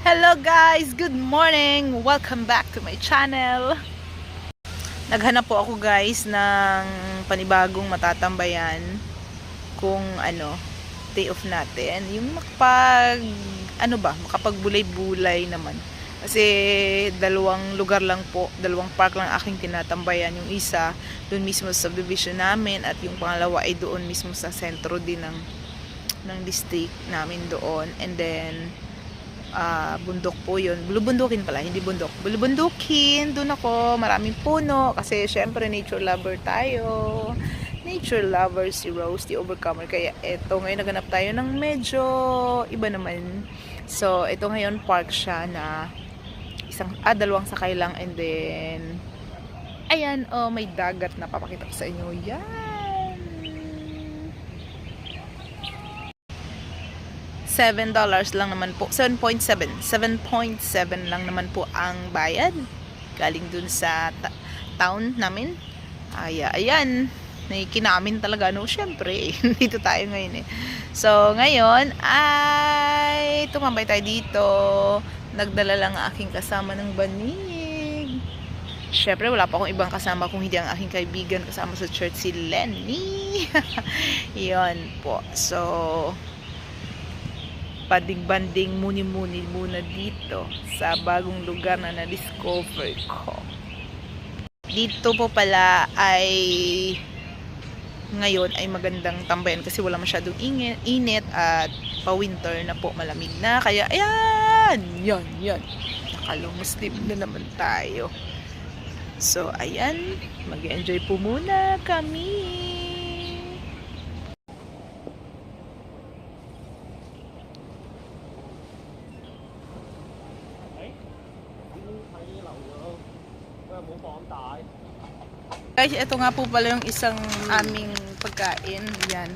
Hello guys! Good morning! Welcome back to my channel! Naghanap po ako guys ng panibagong matatambayan kung ano, day off natin. Yung makapag, ano ba, makapagbulay-bulay naman. Kasi dalawang lugar lang po, dalawang park lang aking tinatambayan. Yung isa, doon mismo sa subdivision namin at yung pangalawa ay doon mismo sa sentro din ng ng district namin doon. And then, ah bundok po yun. Bulubundukin pala, hindi bundok. Bulubundukin, doon ako, maraming puno. Kasi syempre, nature lover tayo. Nature lover si Rose, the overcomer. Kaya eto, ngayon naganap tayo ng medyo iba naman. So, ito ngayon park siya na isang, ah, dalawang sakay lang. And then, ayan, oh, may dagat na papakita ko sa inyo. Yan. 7 dollars lang naman po. 7.7. 7.7 lang naman po ang bayad. Galing dun sa town namin. Ay, ayan. Nakikinamin talaga. No, syempre. dito tayo ngayon eh. So, ngayon ay tumambay tayo dito. Nagdala lang ang aking kasama ng banig. Syempre, wala pa akong ibang kasama kung hindi ang aking kaibigan kasama sa church si Lenny. Yon po. So, pading-banding muni-muni muna dito sa bagong lugar na na-discover ko. Dito po pala ay ngayon ay magandang tambayan kasi wala masyadong init, init at pa-winter na po malamig na. Kaya ayan, yan, yan. Nakalumuslim na naman tayo. So, ayan, mag-enjoy po muna kami. Guys, ito nga po pala yung isang aming pagkain. Yan.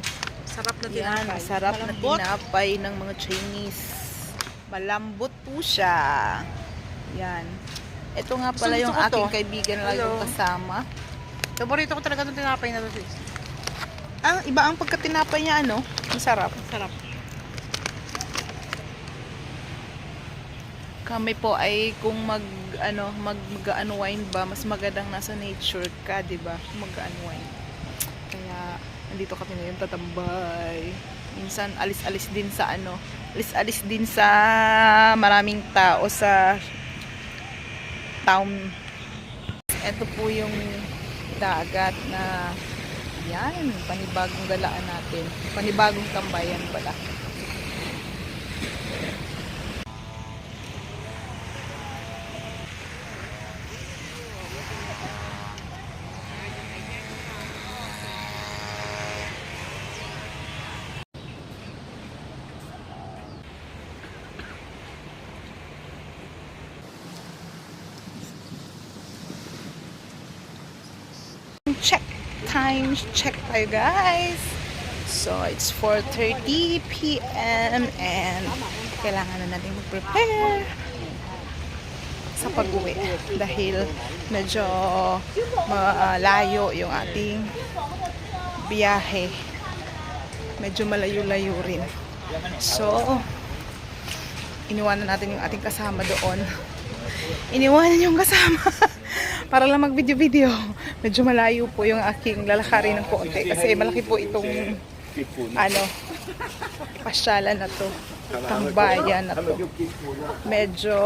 Sarap na Yan, tinapay. sarap na Malambot. tinapay ng mga Chinese. Malambot po siya. Yan. Ito nga pala yung aking kaibigan na lagi kasama. Paborito ko talaga itong tinapay na to, sis. Ang iba ang pagkatinapay niya, ano? Masarap. Sarap. Kami po ay kung mag ano mag mag-unwind ba mas magandang nasa nature ka, 'di ba? Mag-unwind. Kaya nandito kami ngayon tatambay. Minsan alis-alis din sa ano, alis-alis din sa maraming tao sa town. Ito po yung dagat na yan, panibagong galaan natin. Panibagong tambayan pala. check time check tayo guys. So it's 4.30 p.m. and kailangan na natin mag-prepare sa pag-uwi dahil medyo malayo yung ating biyahe. Medyo malayo-layo rin. So iniwanan natin yung ating kasama doon. Iniwanan yung kasama para lang mag-video-video. Medyo malayo po yung aking lalakarin ng konti kasi malaki po itong ano, pasyalan na to, tambayan na to. Medyo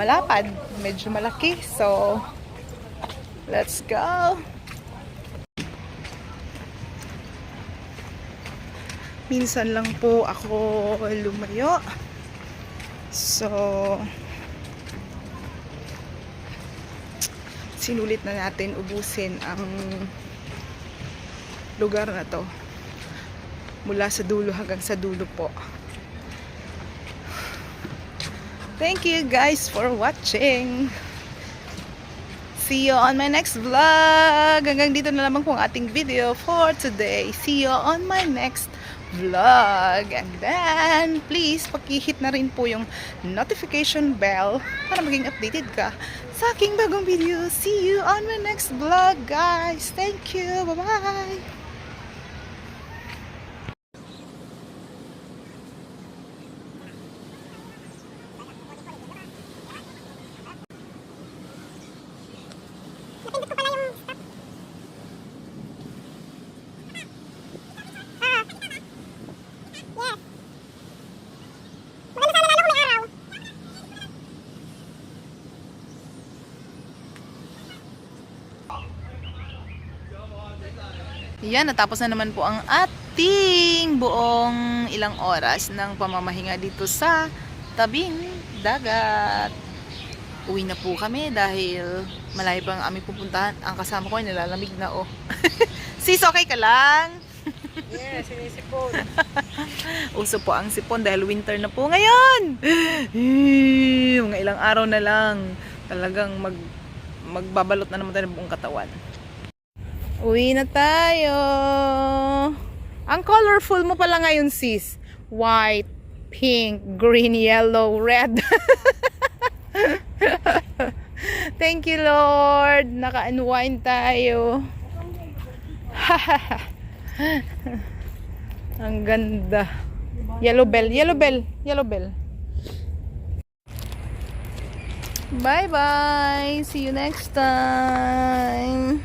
malapad, medyo malaki. So, let's go! Minsan lang po ako lumayo. So, sinulit na natin ubusin ang lugar na to. Mula sa dulo hanggang sa dulo po. Thank you guys for watching. See you on my next vlog. Hanggang dito na lamang po ang ating video for today. See you on my next vlog and then please pakihit na rin po yung notification bell para maging updated ka sa aking bagong video. See you on my next vlog, guys. Thank you. Bye-bye. Yan, natapos na naman po ang ating buong ilang oras ng pamamahinga dito sa tabing dagat. Uwi na po kami dahil malayo pa ang aming pupuntahan. Ang kasama ko ay nilalamig na oh. Sis, okay ka lang? Yes, sinisipon. Uso po ang sipon dahil winter na po ngayon. Mga ilang araw na lang. Talagang mag magbabalot na naman tayo ng buong katawan. Uwi na tayo. Ang colorful mo pala ngayon, sis. White, pink, green, yellow, red. Thank you, Lord. Naka-unwind tayo. Ang ganda. Yellow bell, yellow bell, yellow bell. Bye-bye. See you next time.